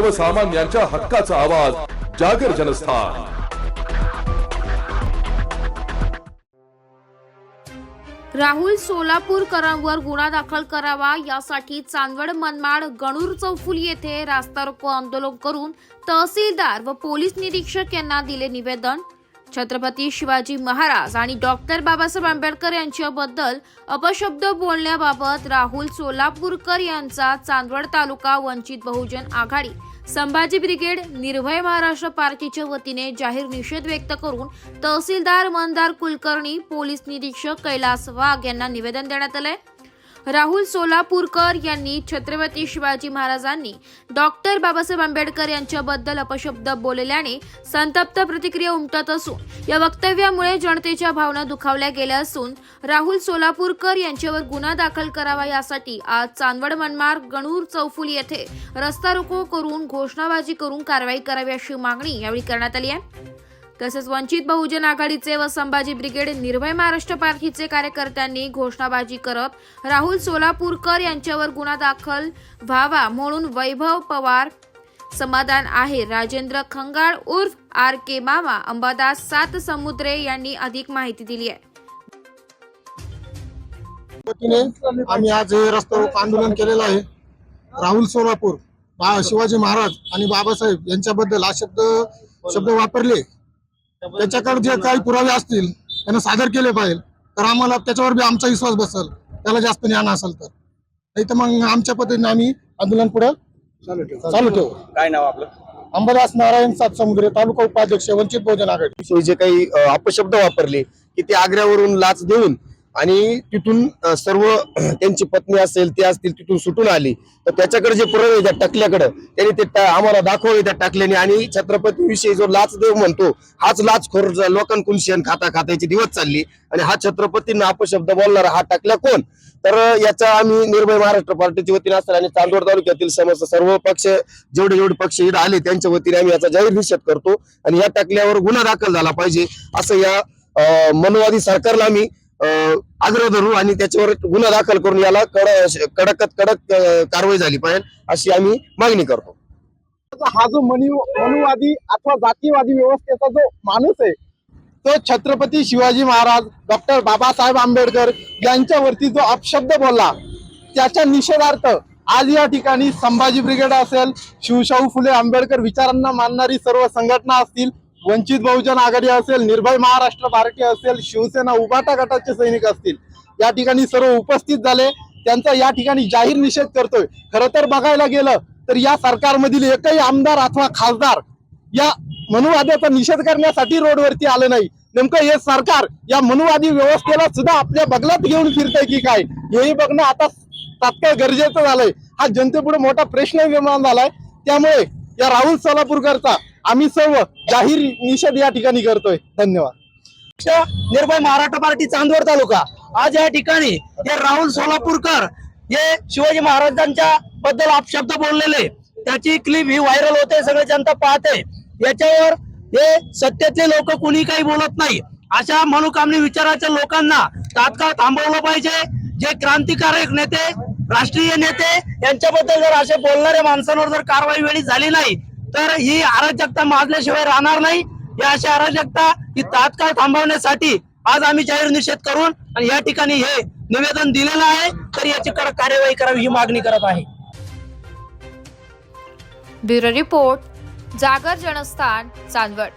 सर्वसामान्यांच्या हक्काचा आवाज जागर जनस्थान. राहुल सोलापूरकरांवर गुन्हा दाखल करावा यासाठी चांदवड मनमाड गणूर चौफुली येथे रास्ता रोको आंदोलन करून तहसीलदार व पोलीस निरीक्षक यांना दिले निवेदन. छत्रपती शिवाजी महाराज आणि डॉक्टर बाबासाहेब आंबेडकर यांच्याबद्दल अपशब्द बोलण्याबाबत राहुल सोलापूरकर यांचा चांदवड तालुका वंचित बहुजन आघाडी संभाजी ब्रिगेड निर्भय महाराष्ट्र पार्टीच्या वतीने जाहीर निषेध व्यक्त करून तहसीलदार मंदार कुलकर्णी पोलीस निरीक्षक कैलास वाघ यांना निवेदन देण्यात आलंय. राहुल सोलापूरकर यांनी छत्रपती शिवाजी महाराजांनी डॉक्टर बाबासाहेब आंबेडकर यांच्याबद्दल अपशब्द बोलल्याने संतप्त प्रतिक्रिया उमटत असून या वक्तव्यामुळे जनतेच्या भावना दुखावल्या गेल्या असून राहुल सोलापूरकर यांच्यावर गुन्हा दाखल करावा यासाठी आज चांदवड मनमार्ग गणूर चौफुली येथे रस्ता रोको करून घोषणाबाजी करून कारवाई करावी अशी मागणी यावेळी करण्यात आली आहे. तसेच वंचित बहुजन आघाडीचे व संभाजी ब्रिगेड निर्भय महाराष्ट्र पार्टीचे कार्यकर्त्यांनी घोषणाबाजी करत राहुल सोलापूरकर यांच्यावर गुन्हा दाखल व्हावा म्हणून वैभव पवार समाधान आहे. राजेंद्र खंगाळ उर्फ आर के मामा अंबादास सात समुद्रे यांनी अधिक माहिती दिली आहे. आम्ही आज हे रस्ता आंदोलन केलेलं आहे. राहुल सोलापूर शिवाजी महाराज आणि बाबासाहेब यांच्याबद्दल हा शब्द शब्द वापरले. त्याच्याकडे जे काही पुरावे असतील त्यांना सादर केले पाहिजे. तर आम्हाला त्याच्यावर बी आमचा विश्वास बसल. त्याला जास्त ज्ञान असेल तर. नाही तर मग आमच्या पद्धतीने आम्ही आंदोलन पुढे चालू ठेवू. काय नाव आपलं? अंबादास नारायण सात समुद्रे तालुका उपाध्यक्ष वंचित बहुजन आघाडी. जे काही अपशब्द वापरले की ते आग्र्यावरून लाच देऊन आणि तिथून सर्व त्यांची पत्नी असेल ते असतील तिथून सुटून आली. तर त्याच्याकडे जे पुरावे त्या टाकल्याकडे त्यांनी ते आम्हाला दाखवले त्या टाकल्याने. आणि छत्रपती विषयी जो लाचदेव म्हणतो हाच लाचखोर ज- लोकांकडून शेण खाता खात्याची दिवस चालली. आणि हा छत्रपतींना अपशब्द बोलणारा हा टाकल्या कोण? तर याचा आम्ही निर्भय महाराष्ट्र पार्टीच्या वतीने असताना आणि चांदोड तालुक्यातील समस्त सर्व पक्ष जेवढे जेवढे पक्ष इथं आले त्यांच्या वतीने आम्ही याचा जाहीर निषेध करतो. आणि या टाकल्यावर गुन्हा दाखल झाला पाहिजे असं या मनवादी सरकारला आम्ही अं, आग्रह धरू आणि त्याच्यावर गुन्हा दाखल करून याला कडक कडकत कडक कारवाई झाली पाहिजे अशी आम्ही मागणी करतो. हा जो मनु मनुवादी अथवा जातीवादी व्यवस्थेचा जो माणूस आहे तो छत्रपती शिवाजी महाराज डॉक्टर बाबासाहेब आंबेडकर यांच्यावरती जो अपशब्द बोलला त्याच्या निषेधार्थ आज या ठिकाणी संभाजी ब्रिगेड असेल शिवशाहू फुले आंबेडकर विचारांना मानणारी सर्व संघटना असतील वंचित बहुजन आघाडी असेल निर्भय महाराष्ट्र पार्टी असेल शिवसेना उभाटा गटाचे सैनिक असतील या ठिकाणी सर्व उपस्थित झाले. त्यांचा या ठिकाणी जाहीर निषेध करतोय. खरं तर बघायला गेलं तर या सरकारमधील एकही आमदार अथवा खासदार या मनुवाद्याचा निषेध करण्यासाठी रोडवरती आलं नाही. नेमकं हे सरकार या मनुवादी व्यवस्थेला सुद्धा आपल्या बगलात घेऊन फिरतंय की काय? हेही बघणं आता तात्काळ गरजेचं झालंय. हा जनतेपुढे मोठा प्रश्न निर्माण झालाय. त्यामुळे या राहुल सोलापूरकरचा आम्ही सर्व जाहीर निषेध या ठिकाणी करतोय. धन्यवाद. निर्भय महाराष्ट्र पार्टी चांदवड तालुका. आज या ठिकाणी हे राहुल सोलापूरकर हे शिवाजी महाराजांच्या बद्दल अपशब्द बोललेले. त्याची क्लिप ही व्हायरल होते सगळे जनता पाहते. याच्यावर हे सत्तेतले लोक कुणी काही बोलत नाही. अशा मनोकामनी विचाराच्या लोकांना तात्काळ थांबवलं पाहिजे. जे क्रांतिकारक नेते राष्ट्रीय नेते यांच्याबद्दल जर असे बोलणाऱ्या माणसांवर जर कारवाई वेळी झाली नाही तर ही अराजकता माजल्याशिवाय राहणार नाही. या अशा अराजकता ही तात्काळ थांबवण्यासाठी आज आम्ही जाहीर निषेध करून आणि या ठिकाणी हे निवेदन दिलेलं आहे. तर याची कडक कार्यवाही करावी ही मागणी करत आहे. ब्युरो रिपोर्ट जागर जनस्थान चांदवड.